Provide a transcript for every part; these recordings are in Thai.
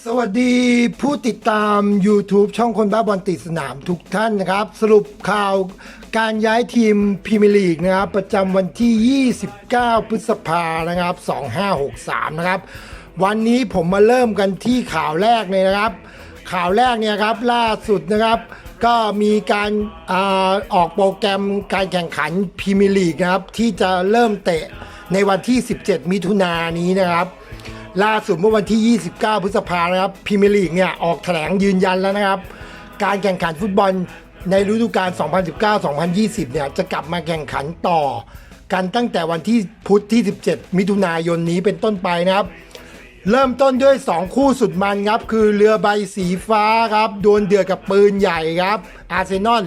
สวัสดีผู้ติดตาม YouTube ช่องคนบ้าบอลติดสนามทุกท่านนะครับ สรุปข่าวการย้ายทีมพรีเมียร์ลีกนะครับ ประจำวันที่ 29 พฤษภานะครับ 2563 นะครับ วันนี้ผมมาเริ่มกันที่ข่าวแรกเลยนะครับ ข่าวแรกเนี่ยครับล่าสุดนะครับ ก็มีการอาออกโปรแกรมการแข่งขันพรีเมียร์ลีกนะครับ ที่จะเริ่มเตะในวันที่ 17 มิถุนายนนี้นะครับ ล่าสุดเมื่อวันที่ 29 พฤษภานะครับพรีเมียร์ลีกเนี่ยออกแถลงยืนยันแล้วนะครับ การแข่งขันฟุตบอลในฤดูกาล 2019-2020 เนี่ยจะกลับมาแข่งขันต่อ กันตั้งแต่วันที่พุธที่ 17 มิถุนายนนี้เป็นต้นไปนะครับ เริ่มต้นด้วย 2 คู่สุดมันครับ คือเรือใบสีฟ้าครับดวลเดือดกับปืนใหญ่ครับ อาร์เซนอล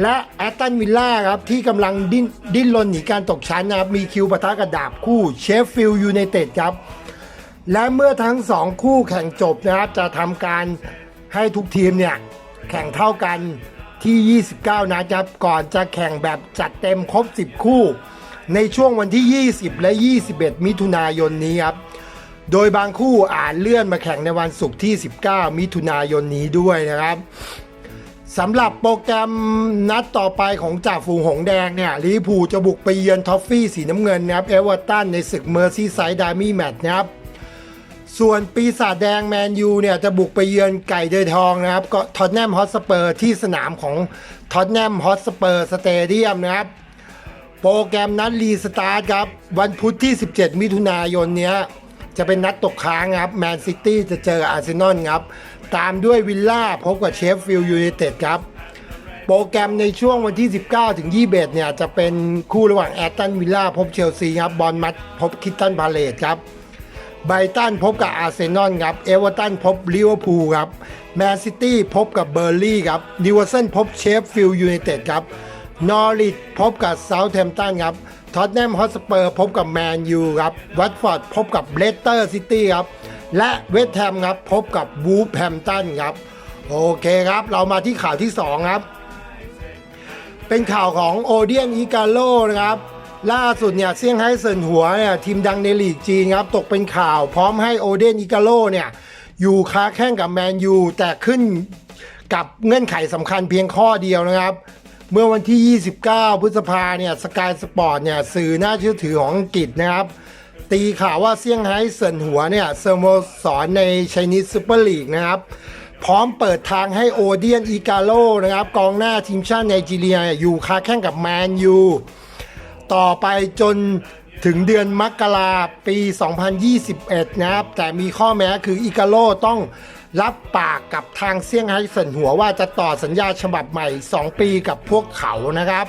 และแอตตันวิลล่าครับ ที่กำลังดิ้นดิ้นรนหนีการตกชั้นนะครับ มีคิวปะทะกระดาบคู่เชฟฟิลด์ยูไนเต็ดครับ และเมื่อทั้งสองคู่แข่งจบนะครับจะทำการให้ทุกทีมเนี่ยแข่งเท่ากันที่ 29นัดครับก่อนจะแข่งแบบจัดเต็มครบ 10 คู่ ในช่วงวันที่ 20 และ 21 มิถุนายนนี้ครับโดยบางคู่อาจเลื่อนมาแข่งในวันศุกร์ที่ 19 มิถุนายนนี้ด้วยนะครับสำหรับโปรแกรมนัดต่อไปของจ่าฝูงหงแดงเนี่ยลิพูจะบุกไปเยือนทอฟฟี่สีน้ำเงินนะครับเอเวอร์ตันในศึกเมอร์ซีไซด์ดามี่แมตช์นะครับ ส่วนปีศาจแดงแมนยูเนี่ยจะบุกไปเยือนไก่เดยทองนะครับก็ท็อตแนมฮอตสเปอร์ที่สนามของท็อตแนมฮอตสเปอร์สเตเดียมนะครับ โปรแกรมนัดรีสตาร์ทครับ วันพุธที่ 17 มิถุนายนเนี้ยจะเป็นนัดตกค้างครับแมนซิตี้จะเจออาร์เซนอลครับ ตามด้วยวิลล่าพบกับเชฟฟิลด์ยูไนเต็ดครับโปรแกรมในช่วงวันที่ 19 ถึง 21 เนี่ย จะเป็นคู่ระหว่างแอตตันวิลล่าพบเชลซีครับบอลมัดพบคิตตันพาเลตครับ ไบรตันพบกับอาร์เซนอลครับ เอเวอร์ตันพบลิเวอร์พูลครับ แมนซิตี้พบกับเบอร์ลี่ครับ นิวเซิลพบเชฟฟิลด์ยูไนเต็ดครับ นอริทพบกับเซาท์แฮมป์ตันครับ ท็อตแนมฮอตสเปอร์พบกับแมนยูครับ วัตฟอร์ดพบกับเลสเตอร์ซิตี้ครับ และเวสต์แฮมครับพบกับวูฟแฮมป์ตันครับ โอเคครับ เรามาที่ข่าวที่ 2 ครับ เป็นข่าวของโอเดียนอิกาโลนะครับ ล่าสุดเนี่ยเซี่ยงไฮ้เซินหัวเนี่ยทีมดังในลีกจีนครับตกเป็นข่าวพร้อมให้โอเดียนอิกาโลเนี่ยอยู่ค้าแข่งกับแมนยูแต่ขึ้นกับเงื่อนไขสำคัญเพียงข้อเดียวนะครับ เมื่อวันที่ 29 พฤษภาเนี่ยสกายสปอร์ตเนี่ยสื่อน่าเชื่อถือของอังกฤษนะครับ ตีข่าวว่าเซี่ยงไฮ้เซินหัวเนี่ยสโมสรในไชนีสซูเปอร์ลีกนะครับพร้อมเปิดทางให้โอเดียนอีกาโลนะครับกองหน้าทีมชาติไนจีเรียอยู่ค้าแข่งกับแมนยู ต่อไปจนถึงเดือนมกราปี 2021 นะครับ แต่มีข้อแม้คืออิกาโลต้องรับปากกับทางเซี่ยงไฮ้เซินหัวว่าจะต่อสัญญาฉบับใหม่ 2 ปีกับพวกเขานะครับ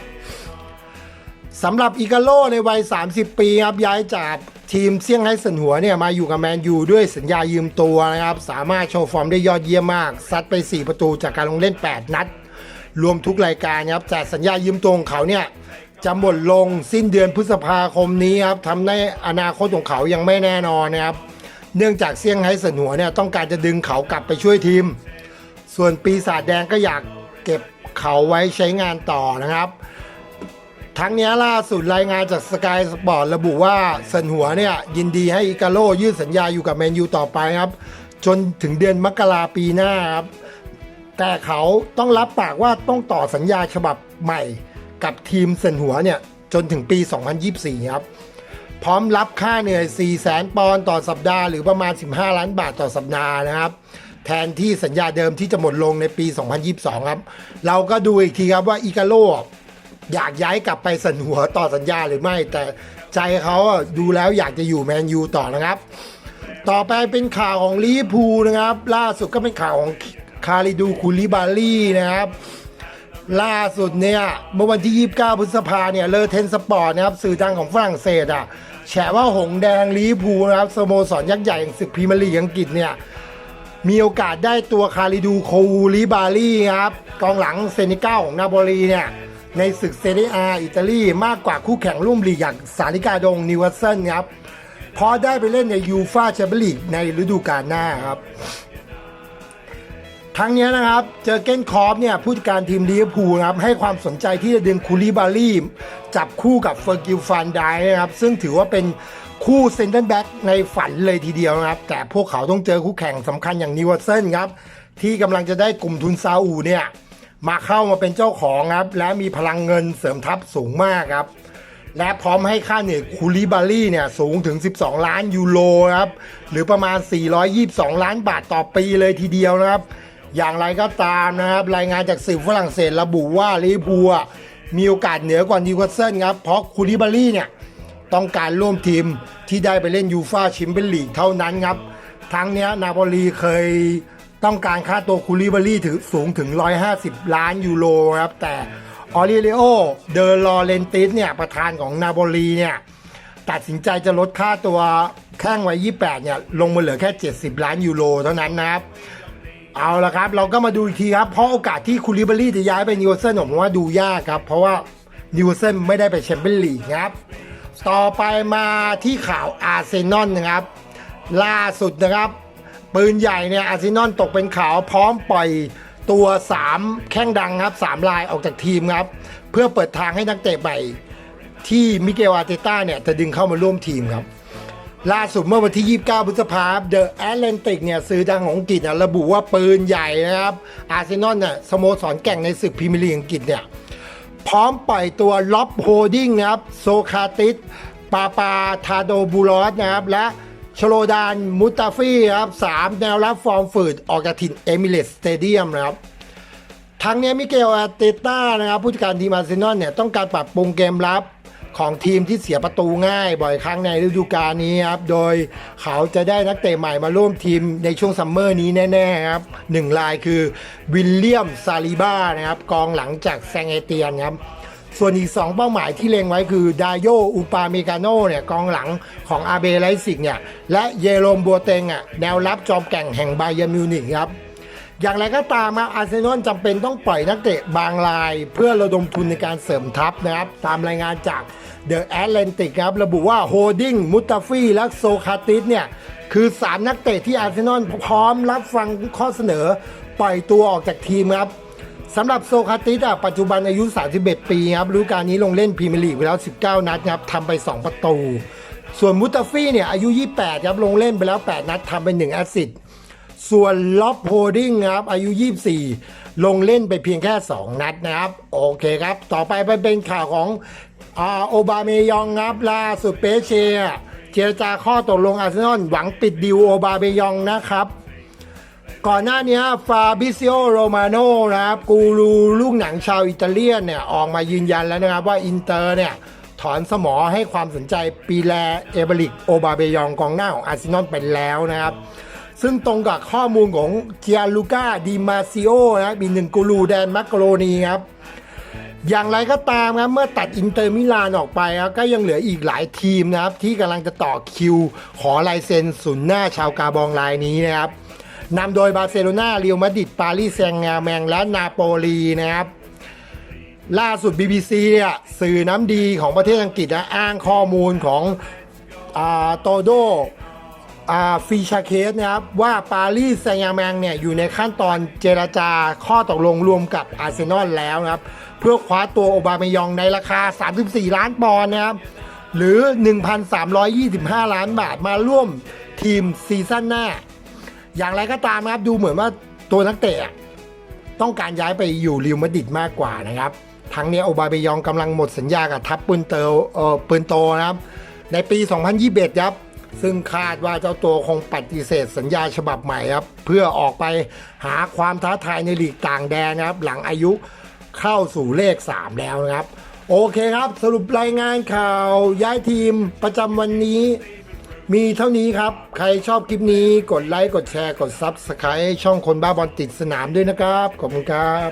สำหรับอิกาโลในวัย 30 ปีครับย้ายจากทีมเซี่ยงไฮ้เซินหัวเนี่ยมาอยู่กับแมนยูด้วยสัญญายืมตัวนะครับ สามารถโชว์ฟอร์มได้ยอดเยี่ยมมาก ซัดไป 4 ประตูจากการลงเล่น 8 นัด รวมทุกรายการครับแต่สัญญายืมตัวของเขาเนี่ย จะหมดลงสิ้นเดือนพฤษภาคมนี้ครับทำให้อนาคตของเขายังไม่แน่นอนนะครับ เนื่องจากเซี่ยงไฮ้เซินหัวเนี่ยต้องการจะดึงเขากลับไปช่วยทีม ส่วนปีศาจแดงก็อยากเก็บเขาไว้ใช้งานต่อนะครับ ทั้งนี้ล่าสุดรายงานจากสกายสปอร์ตระบุว่าเซินหัวเนี่ยยินดีให้อิกาโลยืดสัญญาอยู่กับแมนยูต่อไปครับ จนถึงเดือนมกราปีหน้าครับแต่เขาต้องรับปากว่าต้องต่อสัญญาฉบับใหม่ กับทีมเซินหัวเนี่ย จนถึงปี 2024 ครับ พร้อมรับค่าเหนื่อย 4 แสนปอนด์ต่อสัปดาห์หรือประมาณ 15 ล้านบาทต่อสัปดาห์นะครับ แทนที่สัญญาเดิมที่จะหมดลงในปี 2022 ครับ เราก็ดูอีกทีครับว่าอิกาโลอยากย้ายกลับไปสันหัวต่อสัญญาหรือไม่ แต่ใจเขาดูแล้วอยากจะอยู่แมนยูต่อนะครับ ต่อไปเป็นข่าวของลิพูลนะครับ ล่าสุดก็เป็นข่าวของคาริดูคูลิบาลีนะครับ ล่าสุดเนี่ยเมื่อวันที่ 29 พฤษภาเนี่ยเลอเทนสปอร์ตนะครับสื่อดังของฝรั่งเศสอะแฉว่าหงแดงลิเวอร์พูนะครับสโมสรยักษ์ใหญ่แห่งศึกพรีเมียร์ลีกอังกฤษเนี่ยมีโอกาสได้ตัวคาริดูโคูลิบาลีครับกองหลังเซนิก้าของนาโปลีเนี่ยในศึกเซเรียอาอิตาลีมากกว่าคู่แข่งร่วมลีกอย่างสาริกาดงนิวเซิลครับพราะได้ไปเล่นในยูฟาแชมเปี้ยนลีกในฤดูกาลหน้าครับ ทั้งนี้นะครับเจอเก้นคอฟเนี่ยผู้จัดการทีมลิเวอร์พูลนะครับให้ความสนใจที่จะดึงคูลิบาลีจับคู่กับเฟอร์กิลฟันไดนะครับซึ่งถือว่าเป็นคู่เซนเตอร์แบ็กในฝันเลยทีเดียวนะครับ แต่พวกเขาต้องเจอคู่แข่งสำคัญอย่างนิวเซิลครับที่กำลังจะได้กลุ่มทุนซาอุเนี่ยมาเข้ามาเป็นเจ้าของครับ และมีพลังเงินเสริมทัพสูงมากครับ และพร้อมให้ค่าเหนื่อยคูลิบาลี่เนี่ยสูงถึง 12 ล้านยูโรครับ หรือประมาณ 422 ล้านบาทต่อปีเลยทีเดียวนะครับ อย่างไรก็ตามนะครับ รายงานจากสื่อฝรั่งเศสระบุว่าลิเวอร์พูมีโอกาสเหนือกว่านิวคาสเซิลครับ เพราะคูลิบาลี่เนี่ย ต้องการร่วมทีมที่ได้ไปเล่นยูฟาแชมเปี้ยนลีกเท่านั้นครับ ทั้งเนี้ยนาโปลีเคยต้องการค่าตัวคูลิบาลี่ถึงสูงถึง 150 ล้านยูโรครับ แต่ออริเลโอเดอลอเรนติสเนี่ยประธานของนาโปลีเนี่ยตัดสินใจจะลดค่าตัวแข้งไวัย28 เนี่ย ลงมาเหลือแค่ 70 ล้านยูโรเท่านั้นนะครับ เอาละครับ เราก็มาดูอีกทีครับ เพราะโอกาสที่คูลิบารี่จะย้ายไปนิวเซิลผมว่าดูยากครับ เพราะว่านิวเซิลไม่ได้ไปแชมเปี้ยนลีกครับ ต่อไปมาที่ข่าวอาร์เซนอลนะครับ ล่าสุดนะครับ ปืนใหญ่เนี่ยอาร์เซนอลตกเป็นข่าวพร้อมปล่อยตัว 3 แข้งดังครับ 3 ลายออกจากทีมครับ เพื่อเปิดทางให้นักเตะใหม่ที่มิเกลอาร์เตต้าเนี่ยจะดึงเข้ามาร่วมทีมครับ ล่าสุดเมื่อวันที่ 29 พฤษภาคมเดอะแอตแลนติกเนี่ยสื่อดังของอังกฤษนี่ยระบุว่าปืนใหญ่นะครับ อาร์เซนอลเนี่ยสโมสรแก่งในศึกพรีเมียร์ลีกอังกฤษเนี่ยพร้อมปล่อยตัวล็อบโฮดดิ้งนะครับโซคาติสปาปาทาโดบูรอสนะครับ และชโลดานมุตาฟี่ครับสามแนวรับฟอร์มฝืดออกจากถิ่นเอมิเรตสเตเดียมนะครับทั้งนี้มิเกลอาร์เตต้านะครับผู้จัดการทีมอาร์เซนอลเนี่ยต้องการปรับปรุงเกมรับ ของทีมที่เสียประตูง่าย บ่อยครั้งในฤดูกาลนี้ครับ โดยเขาจะได้นักเตะใหม่มาร่วมทีมในช่วงซัมเมอร์นี้แน่ๆครับหนึ่งรายคือวิลเลียมซาลิบ้านะครับกองหลังจากแซงเอเตียนครับส่วนอีก 2 เป้าหมายที่เล็งไว้คือดาโยอุปาเมกาโนเนี่ยกองหลังของอาเบไลซิกเนี่ยและเยโรมบัวเตงอะแนวรับจอมแก่งแห่งไบเยร์มิวนิกครับอย่างไรก็ตามครับอาร์เซนอลจำเป็นต้องปล่อยนักเตะบางราย เพื่อระดมทุนในการเสริมทัพนะครับ ตามรายงานจาก เดอะแอตแลนติกครับ ระบุว่าโฮดดิ้งมุตาฟีและโซคาติสเนี่ย คือ 3 นักเตะที่อาร์เซนอลพร้อมรับฟังข้อเสนอ ปล่อยตัวออกจากทีมครับสำหรับโซคาติสอะปัจจุบันอายุ 31 ปีครับฤดูกาลนี้ลงเล่นพรีเมียร์ลีกไปแล้ว 19 นัดครับทำไป 2 ประตู ส่วนมุตาฟี่เนี่ยอายุ 28 ครับลงเล่นไปแล้ว 8 นัดทำไป 1 แอสซิสต์ส่วนล็อบโฮดดิ้งครับอายุ 24 ลงเล่นไปเพียงแค่ 2 นัดนะครับ โอเคครับ ต่อไปไปเป็นข่าวของอาโอบาเมยองครับล่าสุดเปเช่เจรจาข้อตกลงอาร์เซนอลหวังปิดดิวโอบาเมยองนะครับ ก่อนหน้านี้ฟาบิซิโอโรมาโนนะครับ กูรูลูกหนังชาวอิตาเลียนเนี่ย ออกมายืนยันแล้วนะครับว่าอินเตอร์เนี่ยถอนสมอให้ความสนใจปีแลเอเบริกโอบาเบยองกองหน้าของอาร์เซนอลไปแล้วนะครับ ซึ่งตรงกับข้อมูลของเจียลูกาดิมาซิโอนะครับอีหนึ่งกูรูแดนมักโกโรนีครับ อย่างไรก็ตามครับเมื่อตัดอินเตอร์มิลานออกไปครับก็ยังเหลืออีกหลายทีมนะครับ ที่กำลังจะต่อคิว ขอลายเซ็นศูนหน้าชาวกาบองรายนี้นะครับนำโดยบาร์เซโลนาเรียวมาดริดปารีสแซงต์แงร์แมงและนาโปลีนะครับล่าสุด BBC เนี่ยสื่อน้ำดีของประเทศอังกฤษนะอ้างข้อมูลของอโตโด ฟีชาเคสนะครับว่าปารีสแซงต์แงแมงเนี่ยอยู่ในขั้นตอนเจรจาข้อตกลงรวมกับอาร์เซนอลแล้วนะครับ เพื่อคว้าตัวโอบามายองในราคา 34 ล้านปอนด์นะครับ หรือ 1,325 ล้านบาทมาร่วมทีมซีซั่นหน้า อย่างไรก็ตามนะครับดูเหมือนว่าตัวนักเตะต้องการย้ายไปอยู่ริวมาดริดมากกว่านะครับทั้งนี้โอบาเบยองกำลังหมดสัญญากับทัพปืนเตอเออปืนโตนะครับ ในปี 2021ครับ ซึ่งคาดว่าเจ้าตัวคงปฏิเสธสัญญาฉบับใหม่ครับ เพื่อออกไปหาความท้าทายในลีกต่างแดนนะครับ หลังอายุเข้าสู่เลข 3 แล้วนะครับ โอเคครับ สรุปรายงานข่าวย้ายทีมประจำวันนี้ มีเท่านี้ครับ ใครชอบคลิปนี้กดไลค์ กดแชร์ กด Subscribe ช่องคนบ้าบอลติดสนามด้วยนะครับ ขอบคุณครับ